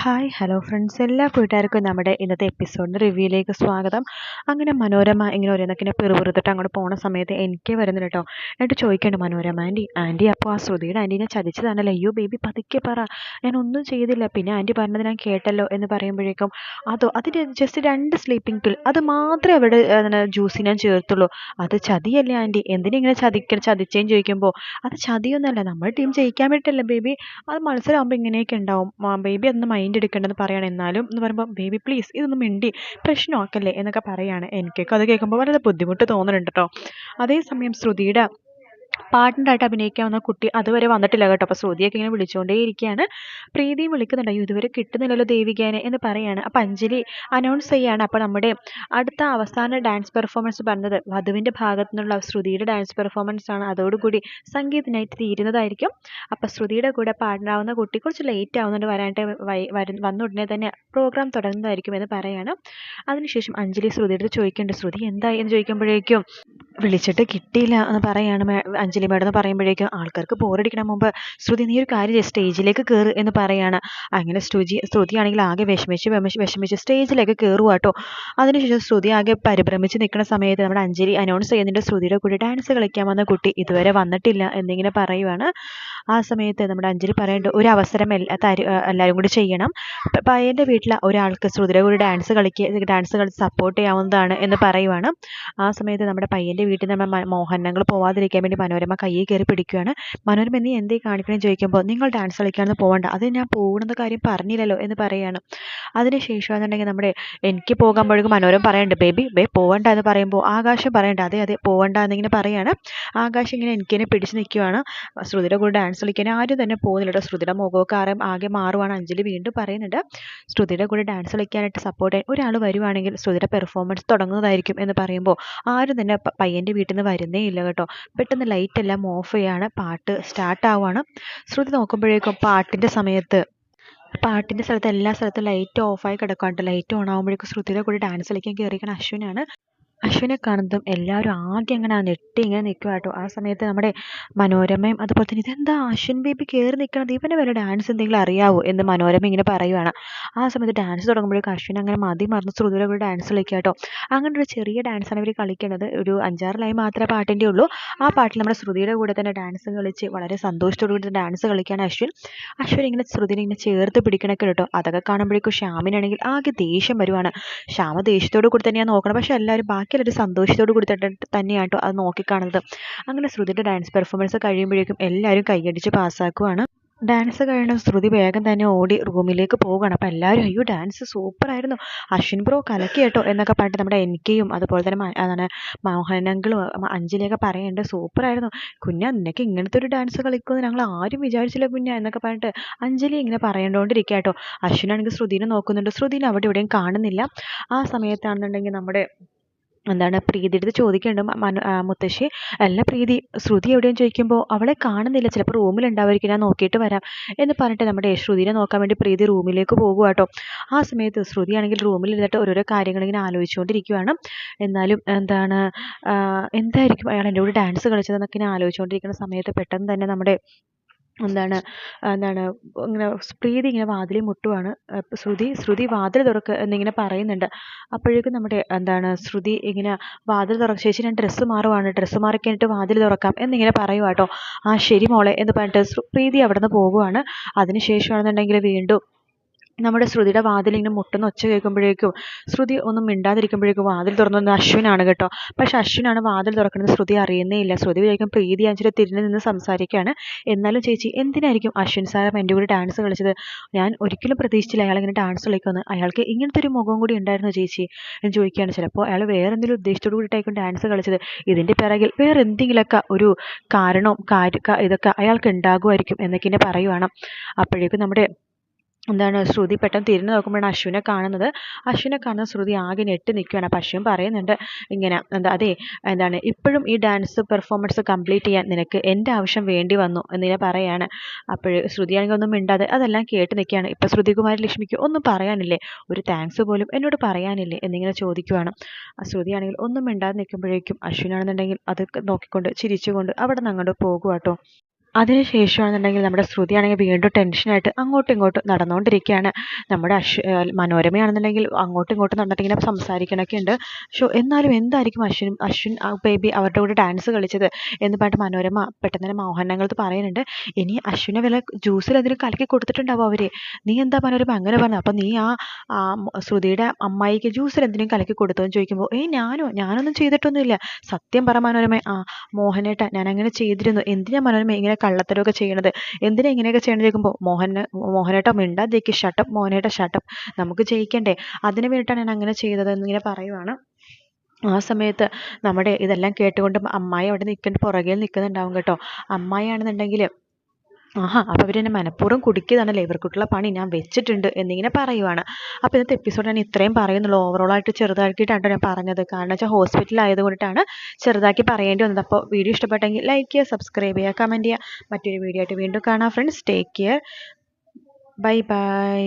Hi hello friends എല്ലാ കൂട്ടുകാർക്കും നമ്മുടെ ഇന്നത്തെ എപ്പിസോഡിന്റെ റിവ്യൂയിലേക്ക് സ്വാഗതം. അങ്ങനെ മനോരമ ഇങ്ങനെ ഓരോന്നൊക്കെ പെറുപെറുത്തിട്ട് അങ്ങോട്ട് പോണ സമയത്ത് എനിക്ക് വരുന്നില്ല കേട്ടോ എന്നിട്ട് ചോദിക്കേണ്ട മനോരമ ആന്റി ആന്റി അപ്പോൾ ആ ശ്രുതിയുടെ ആന്റീനെ ചതിച്ചതാണല്ലോ. അയ്യോ ബേബി പതുക്കെ പറ. ഞാൻ ഒന്നും ചെയ്തില്ല. പിന്നെ ആന്റി പറഞ്ഞത് ഞാൻ കേട്ടല്ലോ എന്ന് പറയുമ്പോഴേക്കും അതോ അതിന്റെ ജസ്റ്റ് രണ്ട് സ്ലീപ്പിംഗ് പിൽ അത് മാത്രമേ അവിടെ ജ്യൂസ് ഞാൻ ചേർത്തുള്ളൂ. അത് ചതിയല്ലേ ആന്റി എന്തിനിങ്ങനെ ചതിക്ക ചതിച്ചേന്ന് ചോദിക്കുമ്പോൾ അത് ചതിയൊന്നുമല്ല നമ്മുടെ ടീം ജയിക്കാൻ വേണ്ടിയിട്ടല്ലേ ബേബി അത് മത്സരമാകുമ്പോൾ ഇങ്ങനെയൊക്കെ ഉണ്ടാവും. ബേബി അതൊന്നും മൈൻഡ് എടുക്കേണ്ടെന്ന് പറയണം. എന്നാലും എന്ന് പറയുമ്പോൾ ബേബി പ്ലീസ് ഇതൊന്നും മിണ്ടി പ്രശ്നമാക്കല്ലേ? എന്നൊക്കെ പറയുകയാണ് എനിക്കൊക്കെ അത് കേൾക്കുമ്പോൾ വളരെ ബുദ്ധിമുട്ട് തോന്നുന്നുണ്ട് കേട്ടോ അതേസമയം ശ്രുതിയുടെ പാർട്ട്ണറായിട്ട് അഭിനയിക്കാവുന്ന കുട്ടി അതുവരെ വന്നിട്ടില്ല കേട്ടോ. അപ്പോൾ ശ്രുതിയൊക്കെ ഇങ്ങനെ വിളിച്ചുകൊണ്ടേ ഇരിക്കുകയാണ് പ്രീതിയും വിളിക്കുന്നുണ്ട്. അയ്യോ ഇതുവരെ കിട്ടുന്നില്ലല്ലോ ദേവികേനെ എന്ന് പറയാണ്. അപ്പോൾ അഞ്ജലി അനൗൺസ് ചെയ്യാണ്. അപ്പോൾ നമ്മുടെ അടുത്ത അവസാന ഡാൻസ് പെർഫോമൻസ് പറഞ്ഞത് വധുവിന്റെ ഭാഗത്തു നിന്നുള്ള ശ്രുതിയുടെ ഡാൻസ് പെർഫോമൻസ് ആണ്. അതോടുകൂടി സംഗീതനായിട്ട് തീരുന്നതായിരിക്കും. അപ്പോൾ ശ്രുതിയുടെ കൂടെ പാടാവുന്ന കുട്ടി കുറച്ച് ലേറ്റ് ആവുന്നുണ്ട്. വരാനായിട്ട് വരും വന്ന ഉടനെ തന്നെ പ്രോഗ്രാം തുടങ്ങുന്നതായിരിക്കും എന്ന് പറയാണ്. അതിനുശേഷം അഞ്ജലി ശ്രുതിയുടെ ചോദിക്കേണ്ട ശ്രുതി എന്തായി? എന്ന് ചോദിക്കുമ്പോഴേക്കും വിളിച്ചിട്ട് കിട്ടിയില്ല എന്ന് പറയാണ് അഞ്ജലി മേഡം എന്ന് പറയുമ്പോഴേക്കും ആൾക്കാർക്ക് ബോറടിക്കണ മുമ്പ് ശ്രുതി നീ ഒരു കാര്യം സ്റ്റേജിലേക്ക് കയറ് എന്ന് പറയാണ്. അങ്ങനെ ശ്രുതി ശ്രുതി ആണെങ്കിൽ ആകെ വിഷമിച്ച് വിഷമിച്ച് സ്റ്റേജിലേക്ക് കയറുക കേട്ടോ അതിനുശേഷം ശ്രുതി ആകെ പരിഭ്രമിച്ച് നിൽക്കുന്ന സമയത്ത് നമ്മുടെ അഞ്ജലി അനൗൺസ് ചെയ്യുന്നുണ്ട് ശ്രുതിയുടെ കൂടെ ഡാൻസ് കളിക്കാൻ വന്ന കുട്ടി ഇതുവരെ വന്നിട്ടില്ല എന്നിങ്ങനെ പറയുവാണ്. ആ സമയത്ത് നമ്മുടെ അഞ്ജലി പറയേണ്ട ഒരു അവസരം എല്ലാ എല്ലാവരും കൂടി ചെയ്യണം. പയ്യന്റെ വീട്ടിൽ ഒരാൾക്ക് ശ്രുതിയുടെ കൂടി ഡാൻസ് കളിക്കുക ഡാൻസ് കളിച്ച് സപ്പോർട്ട് ചെയ്യാവുന്നതാണ് എന്ന് പറയുവാണ്. ആ സമയത്ത് നമ്മുടെ പയ്യന്റെ വീട്ടിൽ നമ്മൾ മോഹനങ്ങൾ പോവാതിരിക്കാൻ വേണ്ടി മനോരമ കയ്യിൽ കയറി പിടിക്കുകയാണ് മനോരമ നീ എന്തേ കാണിക്കണം? ചോദിക്കുമ്പോൾ നിങ്ങൾ ഡാൻസ് കളിക്കാമെന്ന് പോകണ്ട അത് ഞാൻ പോകണമെന്ന കാര്യം പറഞ്ഞില്ലല്ലോ എന്ന് പറയുകയാണ് അതിനുശേഷമാണെന്നുണ്ടെങ്കിൽ നമ്മുടെ എനിക്ക് പോകുമ്പോഴേക്കും മനോരമ പറയുന്നുണ്ട് ബേബി ബേ പോവണ്ട എന്ന് പറയുമ്പോൾ ആകാശം പറയണ്ട അതെ അതെ പോവണ്ട എന്നിങ്ങനെ പറയാണ്. ആകാശം ഇങ്ങനെ എനിക്കിനെ പിടിച്ച് നിൽക്കുകയാണ് ശ്രുതിയുടെ കൂടെ ഡാൻസ് കളിക്കാൻ ആരും തന്നെ പോകുന്നില്ല കേട്ടോ. ശ്രുതിയുടെ മുഖമൊക്കെ ആകെ മാറുവാണ്. അഞ്ജലി വീണ്ടും പറയുന്നുണ്ട് ശ്രുതിയുടെ കൂടെ ഡാൻസ് കളിക്കാനായിട്ട് സപ്പോർട്ട് ചെയ്യാൻ ഒരാൾ വരുവാണെങ്കിൽ ശ്രുതിയുടെ പെർഫോമൻസ് തുടങ്ങുന്നതായിരിക്കും എന്ന് പറയുമ്പോൾ ആരും തന്നെ പയ്യന്റെ വീട്ടിൽ നിന്ന് വരുന്നേ ഇല്ല കേട്ടോ. പെട്ടെന്ന് ലൈറ്റ് എല്ലാം ഓഫ് ചെയ്യാണ്. പാട്ട് സ്റ്റാർട്ട് ആവുകയാണ് ശ്രുതി നോക്കുമ്പോഴേക്കും പാട്ടിന്റെ സമയത്ത് പാട്ടിന്റെ സ്ഥലത്ത് എല്ലാ സ്ഥലത്തും ലൈറ്റ് ഓഫായി കിടക്കാണ്ട് ലൈറ്റ് ഓൺ ആകുമ്പോഴേക്കും ശ്രുതിയുടെ കൂടെ ഡാൻസ് കളിക്കാൻ കയറിയിരിക്കുന്ന അശ്വിനാണ്. അശ്വിനെ കാണുന്നതും എല്ലാവരും ആകെ അങ്ങനെ ഞെട്ടി ഇങ്ങനെ നിൽക്കുക കേട്ടോ. ആ സമയത്ത് നമ്മുടെ മനോരമയും അതുപോലെ തന്നെ ഇതെന്താ അശ്വിൻ ബേബി കയറി നിൽക്കണത്? ഇവന് വല്ല ഡാൻസ് എന്തെങ്കിലും അറിയാവോ? എന്ന് മനോരമ ഇങ്ങനെ പറയുവാണ്. ആ സമയത്ത് ഡാൻസ് തുടങ്ങുമ്പോഴേക്കും അശ്വിൻ അങ്ങനെ മതി മറന്ന് ശ്രുതിയുടെ കൂടെ ഡാൻസ് കളിക്കുക കേട്ടോ. അങ്ങനെ ഒരു ചെറിയ ഡാൻസാണ് ഇവർ കളിക്കുന്നത് ഒരു അഞ്ചാറ് ലൈൻ മാത്രമേ പാട്ടിന്റെ ഉള്ളൂ. ആ പാട്ടിൽ നമ്മുടെ ശ്രുതിയുടെ കൂടെ തന്നെ ഡാൻസ് കളിച്ച് വളരെ സന്തോഷത്തോടു കൂടി ഡാൻസ് കളിക്കുകയാണ് അശ്വിൻ. അശ്വിൻ ഇങ്ങനെ ശ്രുതിനെ ഇങ്ങനെ ചേർത്ത് പിടിക്കണൊക്കെ കേട്ടോ. അതൊക്കെ കാണുമ്പോഴേക്കും ശ്യാമിനാണെങ്കിൽ ആകെ ദേഷ്യം വരുവാണ്. ശ്യാമ ദേഷ്യത്തോടു കൂടി തന്നെയാണ് നോക്കണം പക്ഷെ എല്ലാവരും ബാക്കി ബാക്കിയുള്ളവർ സന്തോഷത്തോട് കൂടി തന്നെയാണ് കേട്ടോ അത് നോക്കിക്കാണുന്നത്. അങ്ങനെ ശ്രുതിയുടെ ഡാൻസ് പെർഫോമൻസ് കഴിയുമ്പോഴേക്കും എല്ലാവരും കൈയടിച്ച് പാസ്സാക്കുവാണ് ഡാൻസ് കഴിയണം ശ്രുതി വേഗം തന്നെ ഓടി റൂമിലേക്ക് പോവുകയാണ്. അപ്പോൾ എല്ലാവരും അയ്യോ ഡാൻസ് സൂപ്പറായിരുന്നു അശ്വിൻ ബ്രോ കലക്കി കേട്ടോ എന്നൊക്കെ പറഞ്ഞിട്ട് നമ്മുടെ എൻ കെയും അതുപോലെ തന്നെ അതാണ് മോഹനങ്ങളും അഞ്ജലിയൊക്കെ പറയുന്നുണ്ട് സൂപ്പറായിരുന്നു കുഞ്ഞ നിനക്ക് ഇങ്ങനത്തെ ഒരു ഡാൻസ് കളിക്കുമെന്ന് ഞങ്ങൾ ആരും വിചാരിച്ചില്ല കുഞ്ഞ എന്നൊക്കെ പറഞ്ഞിട്ട് അഞ്ജലി ഇങ്ങനെ പറയേണ്ടോണ്ടിരിക്കുക കേട്ടോ അശ്വിനാണെങ്കിൽ ശ്രുതിനെ നോക്കുന്നുണ്ട്. ശ്രുതിനെ അവിടെ ഇവിടെയും കാണുന്നില്ല. ആ സമയത്താണെന്നുണ്ടെങ്കിൽ നമ്മുടെ എന്താണ് പ്രീതി അടുത്ത് ചോദിക്കുന്നുണ്ട് മുത്തശ്ശി അല്ല പ്രീതി ശ്രുതി എവിടെയെന്ന് ചോദിക്കുമ്പോൾ അവളെ കാണുന്നില്ല ചിലപ്പോൾ റൂമിലുണ്ടാവുമായിരിക്കും ഞാൻ നോക്കിയിട്ട് വരാം എന്ന് പറഞ്ഞിട്ട് നമ്മുടെ ശ്രുതിനെ നോക്കാൻ വേണ്ടി പ്രീതി റൂമിലേക്ക് പോകുക കേട്ടോ ആ സമയത്ത് ശ്രുതി ആണെങ്കിൽ റൂമിൽ ഇരുന്നിട്ട് ഓരോരോ കാര്യങ്ങൾ ഇങ്ങനെ ആലോചിച്ചുകൊണ്ടിരിക്കുകയാണ് എന്നാലും എന്താണ് എന്തായിരിക്കും അയാൾ എന്റെ കൂടെ ഡാൻസ് കളിച്ചതെന്നൊക്കെ ഇങ്ങനെ ആലോചിച്ചുകൊണ്ടിരിക്കുന്ന സമയത്ത് പെട്ടെന്ന് തന്നെ നമ്മുടെ എന്താണ് എന്താണ് ഇങ്ങനെ പ്രീതി ഇങ്ങനെ വാതിലിൽ മുട്ടുവാണ്. ശ്രുതി ശ്രുതി വാതിൽ തുറക്ക് എന്നിങ്ങനെ പറയുന്നുണ്ട്. അപ്പോഴേക്കും നമ്മുടെ എന്താണ് ശ്രുതി ഇങ്ങനെ വാതിൽ തുറ ചേച്ചി ഞാൻ ഡ്രസ്സ് മാറുവാണ് ഡ്രസ്സ് മാറി കഴിഞ്ഞിട്ട് വാതിൽ തുറക്കാം എന്നിങ്ങനെ പറയുക കേട്ടോ ആ ശരി മോളെ എന്ന് പറഞ്ഞിട്ട് പ്രീതി അവിടെ നിന്ന് പോകുവാണ് അതിന് ശേഷമാണെന്നുണ്ടെങ്കിൽ വീണ്ടും നമ്മുടെ ശ്രുതിയുടെ വാതിൽ ഇങ്ങനെ മുട്ടുന്ന ഒച്ച കേൾക്കുമ്പോഴേക്കും ശ്രുതി ഒന്നും മിണ്ടാതിരിക്കുമ്പോഴേക്കും വാതിൽ തുറന്നത് അശ്വിനാണ് കേട്ടോ. പക്ഷെ അശ്വിനാണ് വാതിൽ തുറക്കുന്നത് ശ്രുതി അറിയുന്നേ ഇല്ല. ശ്രുതി വിചാരിക്കും പ്രീതി അഞ്ചിൽ തിരിഞ്ഞു നിന്ന് സംസാരിക്കുകയാണ്. എന്നാലും ചേച്ചി എന്തിനായിരിക്കും അശ്വിൻ സാർ എന്റെ കൂടെ ഡാൻസ് കളിച്ചത്? ഞാൻ ഒരിക്കലും പ്രതീക്ഷിച്ചില്ല അയാൾ ഇങ്ങനെ ഡാൻസ് കളിക്കുമെന്ന്. അയാൾക്ക് ഇങ്ങനത്തെ ഒരു മുഖം കൂടി ഉണ്ടായിരുന്നു ചേച്ചി എന്ന് ചോദിക്കുകയാണ്. ചിലപ്പോൾ അയാൾ വേറെ എന്തെങ്കിലും ഉദ്ദേശത്തോടു കൂടിയിട്ടായിരിക്കും ഡാൻസ് കളിച്ചത്. ഇതിന്റെ പിറകിൽ വേറെ എന്തെങ്കിലുമൊക്കെ ഒരു കാരണവും കാര്യ ഇതൊക്കെ അയാൾക്ക് ഉണ്ടാകുമായിരിക്കും എന്നൊക്കെ എന്നെ പറയുവാണ്. അപ്പോഴേക്കും നമ്മുടെ എന്താണ് ശ്രുതി പെട്ടെന്ന് തിരിഞ്ഞു നോക്കുമ്പോഴാണ് അശ്വിനെ കാണുന്നത്. അശ്വിനെ കാണുന്ന ശ്രുതി ആകെ ഞെട്ടി നിൽക്കുകയാണ്. അപ്പം അശ്വിൻ പറയുന്നുണ്ട് ഇങ്ങനെ എന്താ അതെ എന്താണ് ഇപ്പോഴും ഈ ഡാൻസ് പെർഫോമൻസ് കംപ്ലീറ്റ് ചെയ്യാൻ നിനക്ക് എന്റെ ആവശ്യം വേണ്ടി വന്നു എന്നിങ്ങനെ പറയാണ്. അപ്പോൾ ശ്രുതിയാണെങ്കിൽ ഒന്നും മിണ്ടാതെ അതെല്ലാം കേട്ട് നിൽക്കുകയാണ്. ഇപ്പം ശ്രുതികുമാരി ലക്ഷ്മിക്ക് ഒന്നും പറയാനില്ലേ? ഒരു താങ്ക്സ് പോലും എന്നോട് പറയാനില്ലേ? എന്നിങ്ങനെ ചോദിക്കുവാണ്. ശ്രുതിയാണെങ്കിൽ ഒന്നും മിണ്ടാതെ നിൽക്കുമ്പോഴേക്കും അശ്വിനാണെന്നുണ്ടെങ്കിൽ അത് നോക്കിക്കൊണ്ട് ചിരിച്ചുകൊണ്ട് അവിടെ നിന്ന് അങ്ങോട്ട് പോകുക കേട്ടോ അതിനുശേഷമാണെന്നുണ്ടെങ്കിൽ നമ്മുടെ ശ്രുതി ആണെങ്കിൽ വീണ്ടും ടെൻഷനായിട്ട് അങ്ങോട്ടും ഇങ്ങോട്ടും നടന്നുകൊണ്ടിരിക്കുകയാണ്. നമ്മുടെ അശ്വ മനോരമയാണെന്നുണ്ടെങ്കിൽ അങ്ങോട്ടും ഇങ്ങോട്ടും നടന്നിട്ട് ഇങ്ങനെ സംസാരിക്കണമൊക്കെ ഉണ്ട്. ഷോ എന്നാലും എന്തായിരിക്കും അശ്വിൻ അശ്വിൻ ബേബി അവരുടെ കൂടെ ഡാൻസ് കളിച്ചത് എന്ന് പറഞ്ഞിട്ട് മനോരമ പെട്ടെന്ന് തന്നെ മോഹനങ്ങളത് പറയുന്നുണ്ട്. ഇനി അശ്വിനെ വില ജ്യൂസിൽ അതിൽ കലക്കി കൊടുത്തിട്ടുണ്ടാവും അവരെ? നീ എന്താ മനോരമ അങ്ങനെ പറഞ്ഞു? അപ്പം നീ ആ ശ്രുതിയുടെ അമ്മായിക്ക് ജ്യൂസിൽ എന്തിനും കലക്കി കൊടുത്തോ എന്ന് ചോദിക്കുമ്പോൾ ഏയ് ഞാനോ ഞാനൊന്നും ചെയ്തിട്ടൊന്നുമില്ല. സത്യം പറ മനോരമ. ആ മോഹനേട്ട ഞാൻ അങ്ങനെ ചെയ്തിരുന്നു. എന്തിനാ മനോരമ ഇങ്ങനെ കള്ളത്തരമൊക്കെ ചെയ്യണത്. എന്തിനാ ഇങ്ങനെയൊക്കെ ചെയ്യണത് ചോദിക്കുമ്പോൾ മോഹന് മോഹനേട്ട ദേക്ക് ഷട്ടപ്പ് മോഹനേട്ട ഷട്ടപ്പ് നമുക്ക് ജയിക്കണ്ടേ? അതിന് വേണ്ടിയിട്ടാണ് ഞാൻ അങ്ങനെ ചെയ്തത് എന്നിങ്ങനെ പറയുവാണ്. ആ സമയത്ത് നമ്മുടെ ഇതെല്ലാം കേട്ടുകൊണ്ട് അമ്മായി അവിടെ നിൽക്കുന്ന പുറകിൽ നിൽക്കുന്നുണ്ടാവും കേട്ടോ. അമ്മായിയാണെന്നുണ്ടെങ്കിൽ ആഹാ അപ്പോൾ ഇവരെന്നെ മനഃപൂർവം കുടിക്കുന്നതാണല്ലേ ഇവർക്കുള്ള പണി ഞാൻ വെച്ചിട്ടുണ്ട് എന്നിങ്ങനെ പറയുവാണ്. അപ്പോൾ ഇന്നത്തെ എപ്പിസോഡ് ഞാൻ ഇത്രയും പറയുന്നുള്ളൂ. ഓവറോളായിട്ട് ചെറുതാക്കിയിട്ടാണ് ഞാൻ പറഞ്ഞത്. കാരണം വെച്ചാൽ ഹോസ്പിറ്റൽ ആയതുകൊണ്ടിട്ടാണ് ചെറുതാക്കി പറയേണ്ടി വന്നത്. അപ്പോൾ വീഡിയോ ഇഷ്ടപ്പെട്ടെങ്കിൽ ലൈക്ക് ചെയ്യുക സബ്സ്ക്രൈബ് ചെയ്യുക കമന്റ് ചെയ്യുക. മറ്റൊരു വീഡിയോ ആയിട്ട് വീണ്ടും കാണാം friends take care bye bye